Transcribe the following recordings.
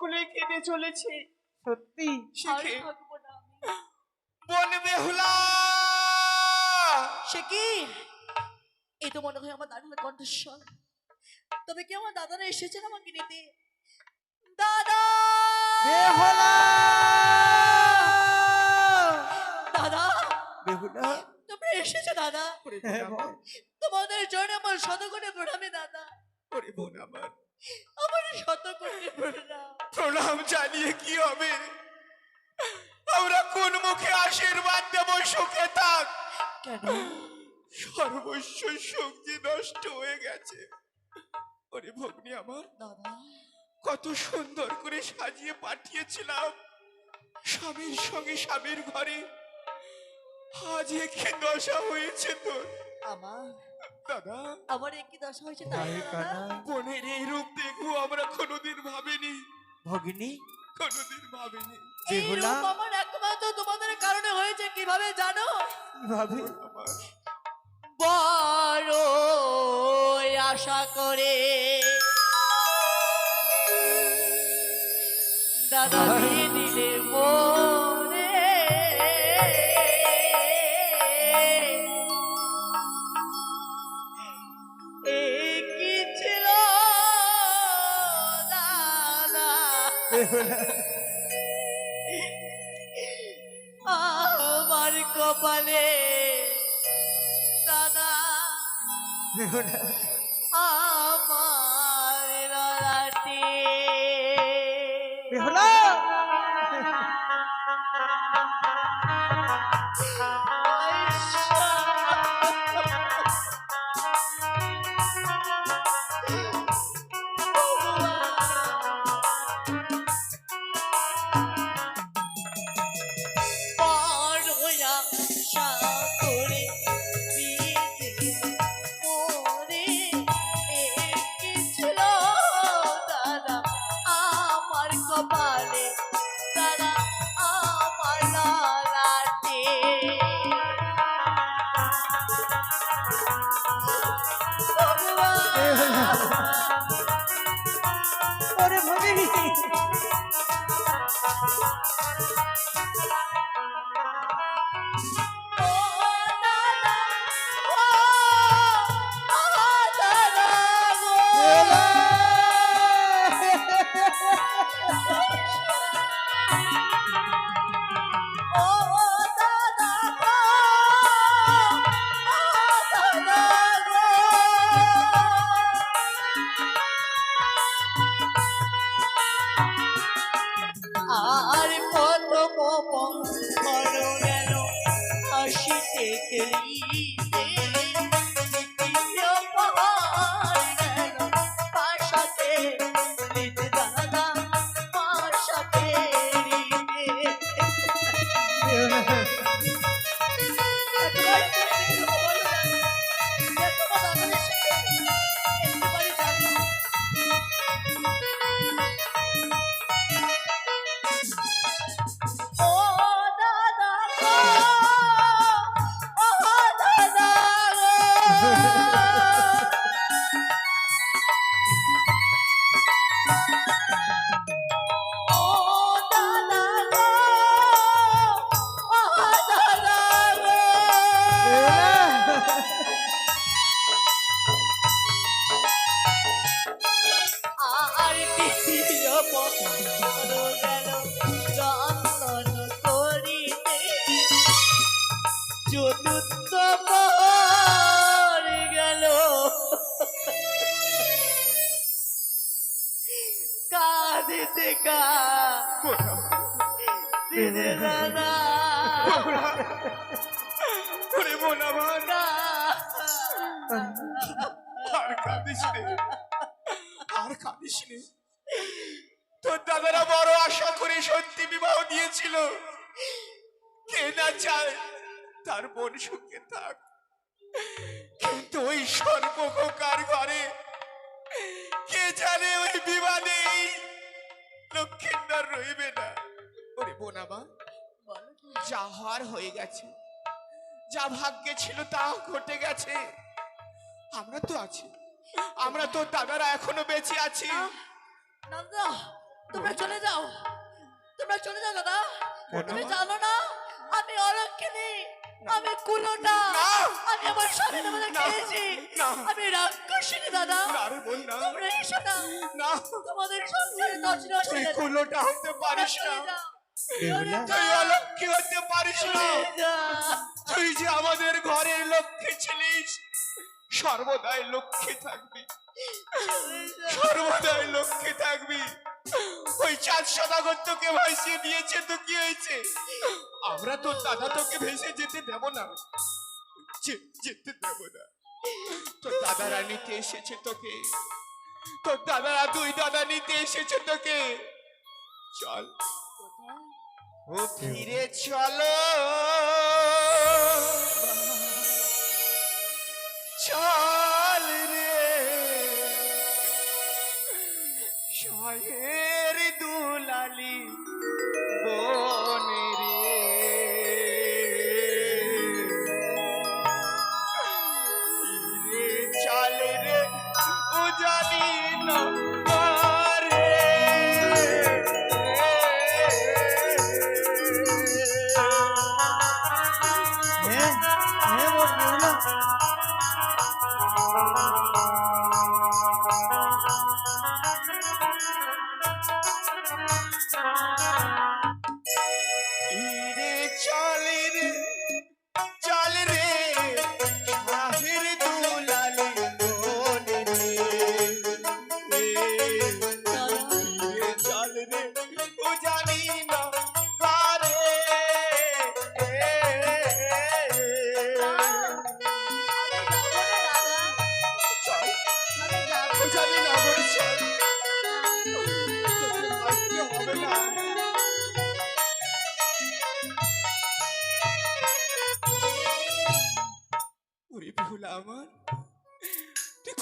সকলে কেঁদে চলেছে। সত্যি? শিখে বন বেহুলা! সে কি? এই তো মনে হয় আমার দাদার কণ্ঠস্বর। তবে কি আমার দাদারা এসেছেন আমাকে নিতে? দাদা! বেহুলা! দাদা! বেহুলা? তোমরা এসেছ দাদা? তোমাদের জন্য আমার করে প্রণামে দাদা। ওরে বোন আমার। আমার শত করে প্রণাম। প্রণাম জানিয়ে কি হবে? আমরা কোন মুখে আশীর্বাদ দেব সুখে থাক। কেন? সর্বস্ব যে নষ্ট হয়ে গেছে। ওরে ভগ্নি আমার দাদা কত সুন্দর করে সাজিয়ে পাঠিয়েছিলাম। স্বামীর সঙ্গে স্বামীর ঘরে। আজ কি দশা হয়েছে তোর। আমার দাদা। আমার একই দশা হয়েছে তাই দাদা? বোনের এই রূপ দেখব আমরা কোনোদিন ভাবিনি। ভগিনী? কোনোদিন ভাবিনি। এই রূপ আমার একমাত্র তোমাদের কারণে হয়েছে কীভাবে জানো? কীভাবে বড় আশা করে কপালে দাদা। আমার আর কাঁদিস নে আর কাঁদিস নে তোর দাদারা বড় আশা করে সত্যি বিবাহ দিয়েছিল কে না চায় তার বোন সুখে থাক কিন্তু ওই সর্বকার ঘরে কে জানে ওই বিবাদে এই লক্ষ্মীন্দার রইবে না। ওরে বোন আমার? যা হওয়ার হয়ে গেছে যা ভাগ্যে ছিল তা ঘটে গেছে। আমরা তো আছি আমরা তো দাদারা এখনও বেঁচে আছি। নন্দ তোমরা চলে যাও তোমরা চলে যাও দাদা। তুমি জানো না আমি অলক্ষিনী আমি কুলোটা না! আমি আমার স্বামীর মধ্যে খেয়েছি! আমি রাক্ষসিনী দাদা। তোমরা এসো না। তোমাদের সংসারে তছনছ তুই কুলোটা হতে পারিস না? তুই অলক্ষী হতে পারিস না। তুই যে আমাদের ঘরের লক্ষ্মী ছিলিস সর্বদাই লক্ষ্মী থাকবি। সর্বদাই লক্ষ্মী থাকবি। ওই চাঁদ সদাগর তোকে ভাসিয়ে দিয়েছে তো কি হয়েছে আমরা তোর দাদা তোকে ভেসে যেতে দেব না। যেতে দেব না। তোর দাদারা নিতে এসেছে তোকে। তোর দাদারা দুই দাদা নিতে এসেছে তোকে। চল। ও ফিরে চল।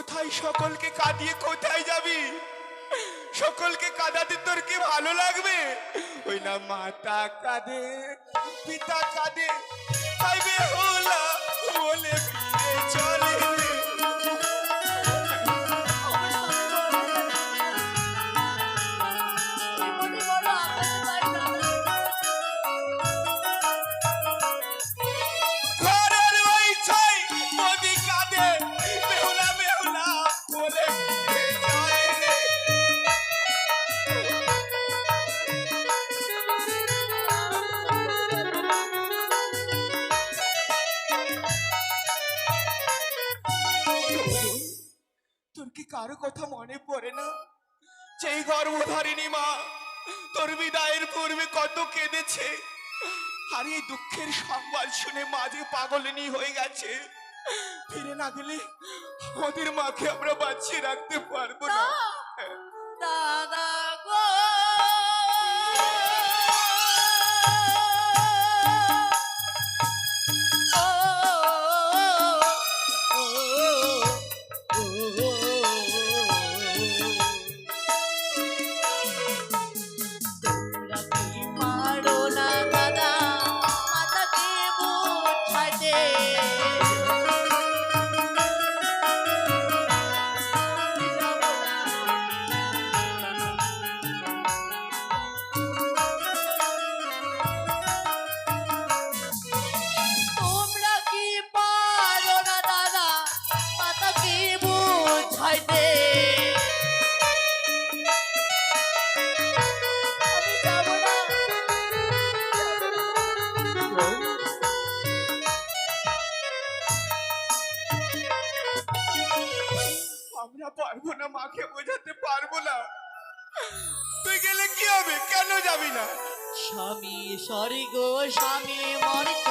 কোথায় সকলকে কাঁদিয়ে কোথায় যাবি? সকলকে কাঁদাতে তোর কি ভালো লাগবে? ওই না মাতা কাঁদে, পিতা কাঁদে, তাই বলে গর্ভধারিণী মা, তোর বিদায়ের পূর্বে কত কেঁদেছে। আর এই দুঃখের সংবাদ শুনে মা যে পাগলিনী হয়ে গেছে, ফিরে না গেলে আমাদের মাকে আমরা বাঁচিয়ে রাখতে পারব না। মাকে বোঝাতে পারব না। তুই গেলে কি হবে? কেন যাবি না? স্বামী সরি গো স্বামী মরিত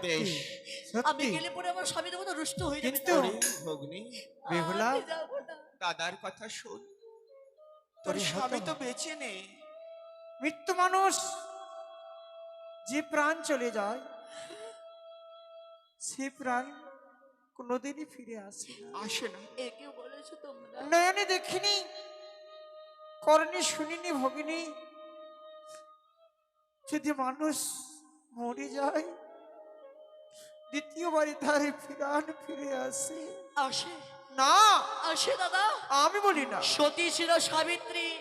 চিরকাল আমি গেলে পরে আমার স্বামী দেবতা রুষ্ট হয়ে যাবে কিন্তু- ভগ্নি বেহুলা আমি যাব না। দাদার কথা শোন। তোর তোর স্বামী তো বেঁচে নেই। মৃত্যু মানুষ যে প্রাণ চলে যায় সে প্রাণ কোনোদিনই ফিরে আসে আসে না। একে বলেছ তোমরা। নয়নে দেখিনি করণে শুনিনি ভগিনী। যদি মানুষ মরে যায় দ্বিতীয়বারে তার প্রাণ ফিরে আসে। আসে। না। আসে দাদা। আমি বলি না। সতী ছিল সাবিত্রী।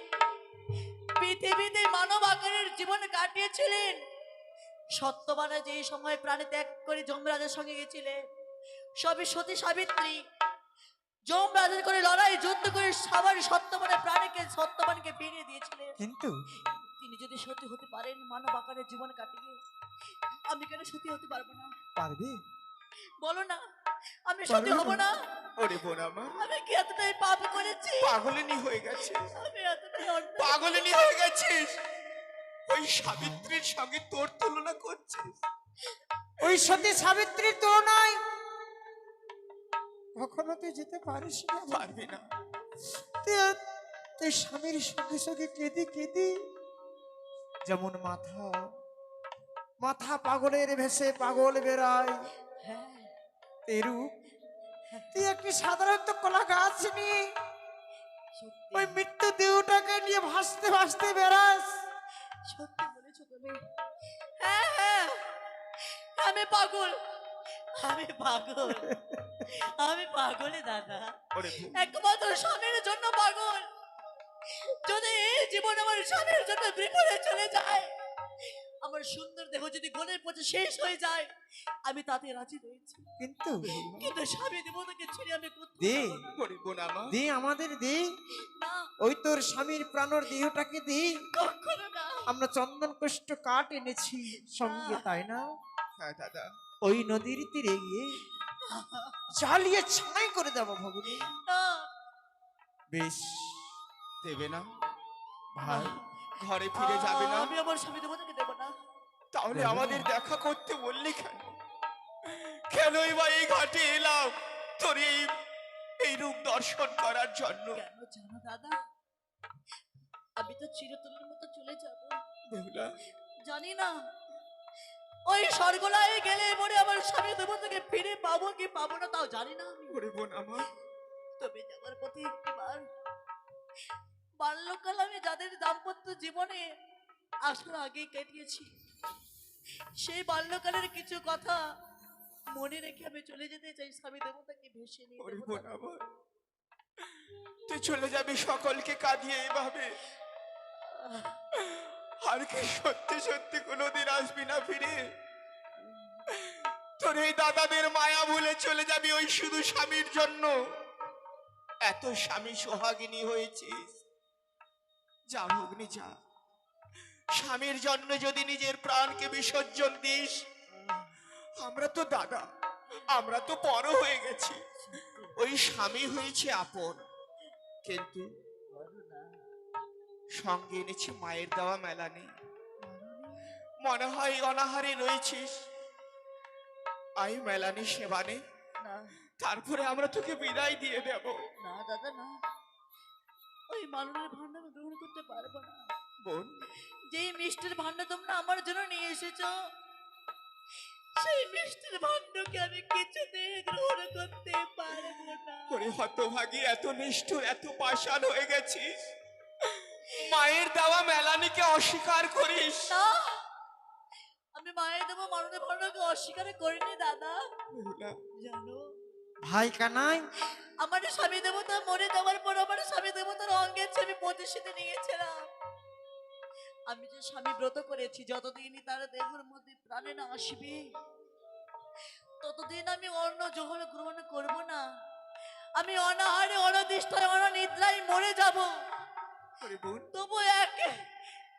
পৃথিবীতে মানব আকারের জীবন কাটিয়েছিলেন। সত্যবানা যেই সময় প্রাণে ত্যাগ করে যমরাজের সঙ্গে গেছিলেন সবই সতী সাবিত্রী। যমরাজের করে লড়াই যুদ্ধ করে সবার সত্যবানের প্রাণীকে সত্যবানকে ফিরিয়ে দিয়েছিলেন। কিন্তু তিনি যদি সতী হতে পারেন মানব আকারের জীবন কাটিয়ে আমি কেন সতী হতে পারব না? পারবে? বলো না আমি সতী হব না। ওরে বোন আমার আমি কি এতটাই পাপ করেছি? পাগলিনী হয়ে গেছে আমি এতটাই পাগলিনী হয়ে গেছিস। ওই সাবিত্রীর সঙ্গে তোর তুলনা করছিস। ওই সতী সাবিত্রীর তুলনায় কখনো তুই যেতে পারিস না। পারবি না। তুই- তুই স্বামীর সঙ্গে সঙ্গে কেঁদে কেঁদে যেমন মাথা মাথা পাগলের ভেসে পাগল বেড়ায়। হ্যাঁ এরূপ তুই একটি সাধারণত কলা গাছ নিয়ে ওই মৃত্যু দেহটাকে নিয়ে ভাসতে ভাসতে বেড়াস। সত্যি বলেছ তুমি। হ্যাঁ হ্যাঁ আমি পাগল। আমি পাগল। আমি পাগলে দাদা। একমাত্র স্বামীর জন্য পাগল। যদি এই জীবন আমার স্বামীর জন্য বিপদে চলে যায় আমার সুন্দর দেহ যদি গলের পচে শেষ হয়ে যায় আমি তাতে রাজি রয়েছি। কিন্তু কিন্তু স্বামী দেবতাকে ছেড়ে আমি দে। যাব না। আমার দে আমাদের দে। ওই তোর স্বামীর প্রাণর দেহটাকে দে। কখনো না। আমরা চন্দন কষ্ট কাঠ এনেছি সঙ্গে তাই না? হ্যাঁ দাদা। ওই নদীর তীরে গিয়ে চালিয়ে ছাই করে দেব ভগিনী না। বেশ দেবে না। ভাই ঘরে ফিরে যাবে না। আমি আমার স্বামী দেবতাকে দেবো না। তাহলে আমাদের দেখা করতে বললি কেন? কেনই বা এই ঘাটে এলাম? তোর এই এই রূপ দর্শন করার জন্য। কেন জানো দাদা? আমি তো চিরতলের মতো চলে যাব। বেহুলা জানি না। ওই স্বর্গলায় গেলে পরে আমার স্বামী দেবতাকে ফিরে পাবো কি পাবো না তাও জানি না আমি। ওরে বোন আমার। তবে যাবার পথে একটিবার বাল্যকাল আমি যাদের দাম্পত্য জীবনে আসার আগেই কাটিয়েছি সেই বাল্যকালের কিছু কথা মনে রেখে আমি চলে যেতে চাই স্বামী দেবতাকে ভেসে নিয়ে তুই চলে যাবি সকলকে কাঁদিয়ে এভাবে? আর কি সত্যি সত্যি কোনোদিন আসবি না ফিরে? তোর এই দাদাদের মায়া ভুলে চলে যাবি ওই শুধু স্বামীর জন্য? এত স্বামী সোহাগিনী হয়েছিস। যা ভগ্নি যা স্বামীর জন্য যদি নিজের প্রাণকে বিসর্জন দিস আমরা তো দাদা আমরা তো বড় হয়ে গেছি। ওই স্বামী হয়েছে আপন কিন্তু সঙ্গে এনেছি মায়ের দেওয়া মেলা নেই। মনে হয় অনাহারে রয়েছিস। আই মেলানি সেবানে তারপরে আমরা তোকে বিদায় দিয়ে দেব। না দাদা না। ওই মালনের ভান্ডার আমি গ্রহণ করতে পারব না। বোন। যেই মিষ্টির ভান্ডার তোমরা আমার জন্য নিয়ে এসেছ সেই মিষ্টির ভান্ডকে আমি কিছুতে গ্রহণ করতে পারব না। ওরে হতভাগী এত নিষ্ঠুর এত পাষাণ হয়ে গেছিস। মায়ের দেওয়া মেলানিকে অস্বীকার করিস। না আমি মায়ের দেবো মালনের ভান্ডারকে অস্বীকার করিনি দাদা। জানো ভাই কানাই। আমার স্বামী দেবতা মরে যাওয়ার পর আমার ছবি নিয়েছিলাম। আমি যে স্বামী ব্রত করেছি যতদিনই তার দেহের মধ্যে প্রাণে না আসবে ততদিন আমি অন্য যখন গ্রহণ করব না। আমি অনাহারে অনদিষ্টায় অননিদ্রায় মরে যাব। তবু এক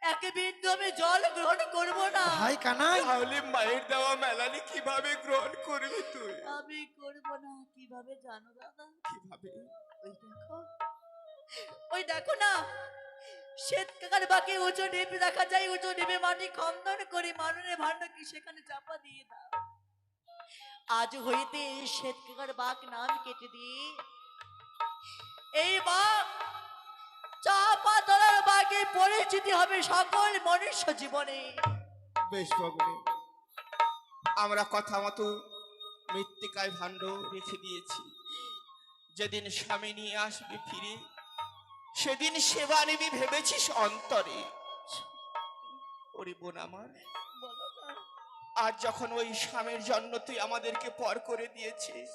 এক বিন্দু আমি জল গ্রহণ করব না। ভাই কানাই। তাহলে মায়ের দেওয়া মেলানি কীভাবে গ্রহণ করবি তুই? আমি করব না কীভাবে জানো দাদা? কীভাবে? ওই দেখো। ওই দেখো না শ্বেত বাকি উঁচু ঢিপে দেখা যায়, উঁচু ঢিপে মাটি খন্দন করে মাননে ভাণ্ডকে সেখানে চাপা দিয়ে দাও। আজ হইতে শ্বেত বাঘ নাম কেটে দিয়ে এই বাঘ চাপা তলার বাঘে পরিচিতি হবে সকল মনুষ্য জীবনে। বেশ ভগ্নী আমরা কথা মতো মৃত্তিকায় ভাণ্ড রেখে দিয়েছি। যেদিন স্বামী নিয়ে আসবে ফিরে সেদিন সেবা নিবি ভেবেছিস অন্তরে? ওরে আমার, আজ যখন ওই স্বামীর জন্য তুই আমাদেরকে পর করে দিয়েছিস,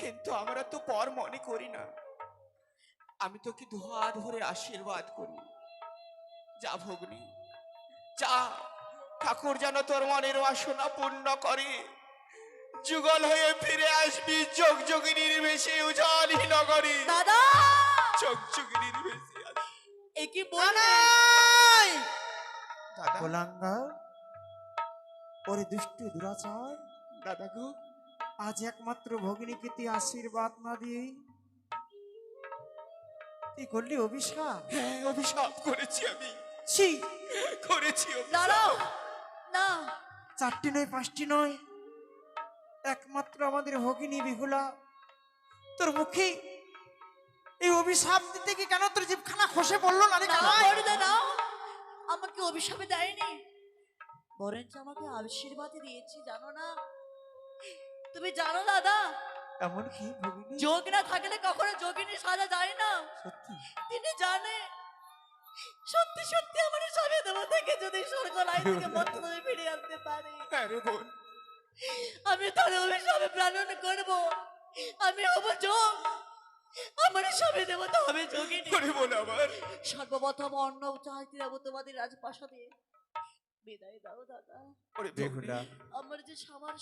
কিন্তু আমরা তো পর মনে করি না। আমি তোকে ধোয়া ধরে আশীর্বাদ করি। যা ভগ্নি, যা, ঠাকুর যেন তোর মনের বাসনা পূর্ণ করে। যুগল হয়ে ফিরে আসবি, যোগ যোগিনীর বেশি উজালি নগরী দাদা! বেশি। এ কি দাদা। ওরে দুষ্টু দুরাচার। দাদা গো আজ একমাত্র ভগিনীকে তুই আশীর্বাদ না দিয়ে তুই করলি অভিশাপ? হ্যাঁ অভিশাপ করেছি আমি। ছি। করেছি। দাঁড়াও। না। চারটি নয় পাঁচটি নয়। একমাত্র আমাদের ভগিনী বিহুলা। তোর মুখে এই অভিশাপ দিতে কি কেন তোর জিভখানা খসে পড়ল না রে না আমাকে অভিশাপে দেয়নি। বরঞ্চ আমাকে আশীর্বাদই দিয়েছি জানো না? তুমি জানো দাদা? এমন কি যোগ না থাকলে কখনো যোগিনী সাজা যায় না। সত্যি? তিনি জানে। সত্যি সত্যি আমার স্বামী দেব থেকে যদি স্বর্গ লাই থেকে মন্ত্রণে ফিরে আনতে পারে। হ্যাঁ রে বোন। আমি তার অভিশাপে প্রাণন করব। আমি হব যোগ। আমার সবে দেবতা হবে যোগী ওরে না আমার। সর্বপ্রথম অন্ন চাহিতে যাব তোমাদের রাজপ্রাসাদে। বিদায় দাও দাদা। ওরে বেহুলা আমার যে সবার